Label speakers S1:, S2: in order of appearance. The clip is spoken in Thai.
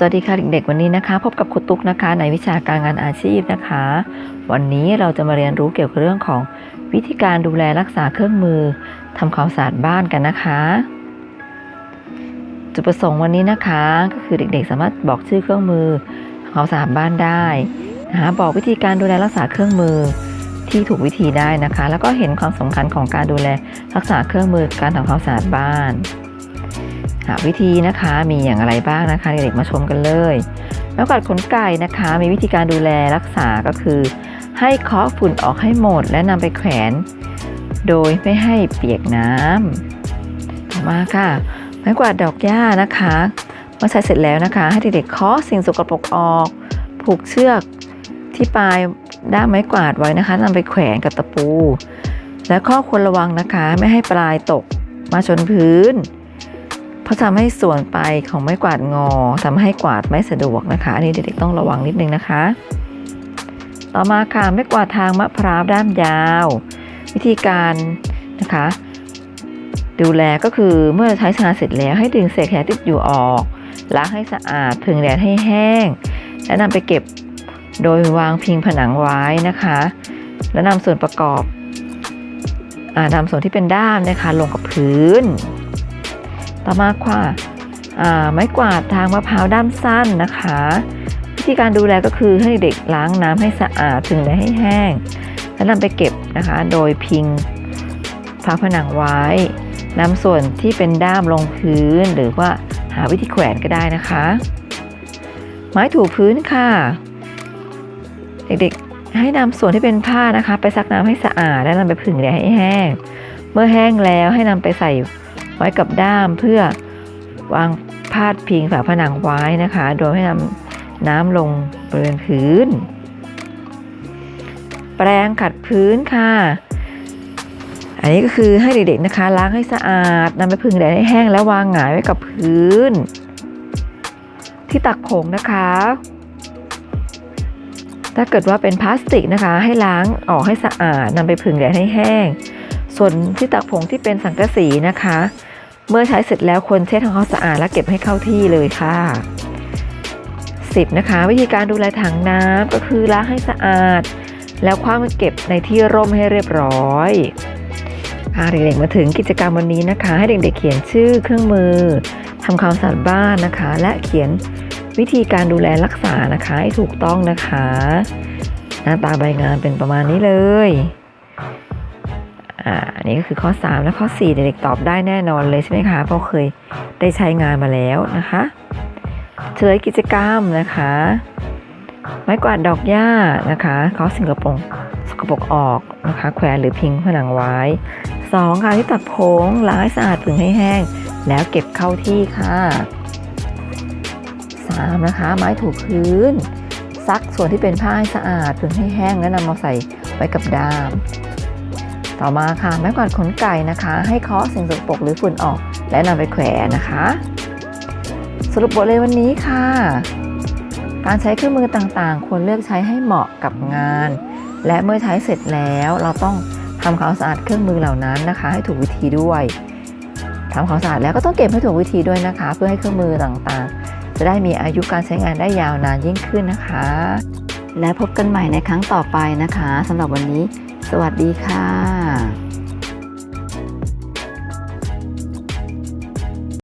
S1: สวัสดีค่ะเด็กๆวันนี้นะคะ พบกับครูตุ๊กนะคะในวิชาการงานอาชีพนะคะ วันนี้เราจะมาเรียนรู้เกี่ยวกับเรื่องของวิธีการดูแลรักษาเครื่องมือทำความสะอาดบ้านกันนะคะ จุดประสงค์วันนี้นะคะ ก็คือเด็กๆ สามารถบอกชื่อเครื่องมือทำความสะอาดบ้านได้นะคะบอกวิธีการดูแลรักษาเครื่องมือที่ถูกวิธีได้นะคะ แล้วก็เห็นความสำคัญของการดูแลรักษาเครื่องมือการทำความสะอาดบ้าน หาวิธีนะคะมีอย่างไรบ้างนะคะเด็กๆมาชมกันเลยไม้กวาดขนไก่นะคะ มีวิธีการดูแลรักษาก็คือ ให้เคาะฝุ่นออกให้หมด และนำไปแขวน โดยไม่ให้เปียกน้ำต่อมาค่ะไม้กวาดดอกหญ้านะคะเมื่อใช้เสร็จแล้วนะคะ ให้เด็กๆเคาะสิ่งสกปรกออก ผูกเชือกที่ปลายด้ามไม้กวาดไว้นะคะนำไปแขวนกับตะปู และข้อควรระวังนะคะ ไม่ให้ปลายตกมาชนพื้น เพราะทำให้ส่วนปลายของไม้กวาดงอทำให้กวาดไม่สะดวกนะคะ อันนี้เด็กๆต้องระวังนิดนึงนะคะ ต่อมาค่ะไม้กวาดทางมะพร้าวด้ามยาว วิธีการนะคะ ดูแลก็คือเมื่อใช้ชนะเสร็จแล้วให้ดึงเศษขยะที่อยู่ออกล้างให้สะอาดพึงแดดให้แห้ง และนำไปเก็บโดยวางพิงผนังไว้นะคะ แล้วนำส่วนประกอบอานำส่วนที่เป็นด้ามนะคะลงกับพื้น ต่อมาค่ะอ่าไม้กวาดทางมะพร้าวด้ามสั้นนะคะ วิธีการดูแลก็คือให้เด็กล้างน้ำให้สะอาดถึงและให้แห้ง แล้วนำไปเก็บนะคะ โดยพิงฝาผนังไว้นำส่วนที่เป็นด้ามลงพื้นหรือว่าหาวิธีแขวนก็ได้นะคะ ไม้ถูพื้นค่ะ เด็กๆให้นำส่วนที่เป็นผ้านะคะ ไปซักน้ำให้สะอาด และนำไปผึ่งแดดให้แห้ง เมื่อแห้งแล้วให้นำไปใส่ ไว้กับด้ามเพื่อวางพาดพิงฝาผนังไว้นะคะ โดยให้นำน้ำลงบริเวณพื้น แปรงขัดพื้นค่ะ อันนี้ก็คือให้เด็กๆนะคะ ล้างให้สะอาดนำไปผึ่งแดดให้แห้งแล้ววางหงายไว้กับพื้น ที่ตักผงนะคะ ถ้าเกิดว่าเป็นพลาสติกนะคะ ให้ล้างออกให้สะอาดนำไปผึ่งแดดให้แห้ง ส่วนที่ตักผงที่เป็นสังกะสีนะคะ เมื่อใช้เสร็จแล้วควรเช็ดทำความสะอาดและเก็บให้เข้าที่เลยค่ะ 10. นะคะวิธีการดูแลถังน้ำก็คือล้างให้สะอาด แล้วคว้ามาเก็บในที่ร่มให้เรียบร้อยค่ะเด็กๆมาถึงกิจกรรมวันนี้นะคะ ให้เด็กๆเขียนชื่อเครื่องมือทำความสะอาดบ้านนะคะ และเขียนวิธีการดูแลรักษานะคะให้ถูกต้องนะคะ หน้าตาใบงานเป็นประมาณนี้เลย อ่าอันนี้ก็คือข้อ 3 และข้อ 4 เด็กๆตอบได้แน่นอนเลยใช่ไหมคะเพราะเคยได้ใช้งานมาแล้วนะคะเฉลยกิจกรรมนะคะ ไม้กวาดดอกหญ้านะคะเขาสิงกระปงสกปรกออกนะคะแขวนหรือพิงผนังไว้ 2. ค่ะที่ตัดผงล้างให้สะอาดผึ่งให้แห้ง แล้วเก็บเข้าที่ค่ะ 3. นะคะไม้ถูพื้น ซักส่วนที่เป็นผ้าให้สะอาดผึ่งให้แห้งแล้วนำมาใส่ไว้กับดาม ต่อมาค่ะไม้กวาดขนไก่นะคะ ให้เคาะสิ่งสกปรกหรือฝุ่นออก และนำไปแขวนนะคะ สรุปบทเรียนวันนี้ค่ะ การใช้เครื่องมือต่างๆ ควรเลือกใช้ให้เหมาะกับงาน และเมื่อใช้เสร็จแล้วเราต้องทำความสะอาดเครื่องมือเหล่านั้นนะคะ ให้ถูกวิธีด้วยทำความสะอาดแล้วก็ต้องเก็บให้ถูกวิธีด้วยนะคะ เพื่อให้เครื่องมือต่างๆ จะได้มีอายุการใช้งานได้ยาวนานยิ่งขึ้นนะคะ และพบกันใหม่ในครั้งต่อไปนะคะสำหรับวันนี้ สวัสดีค่ะ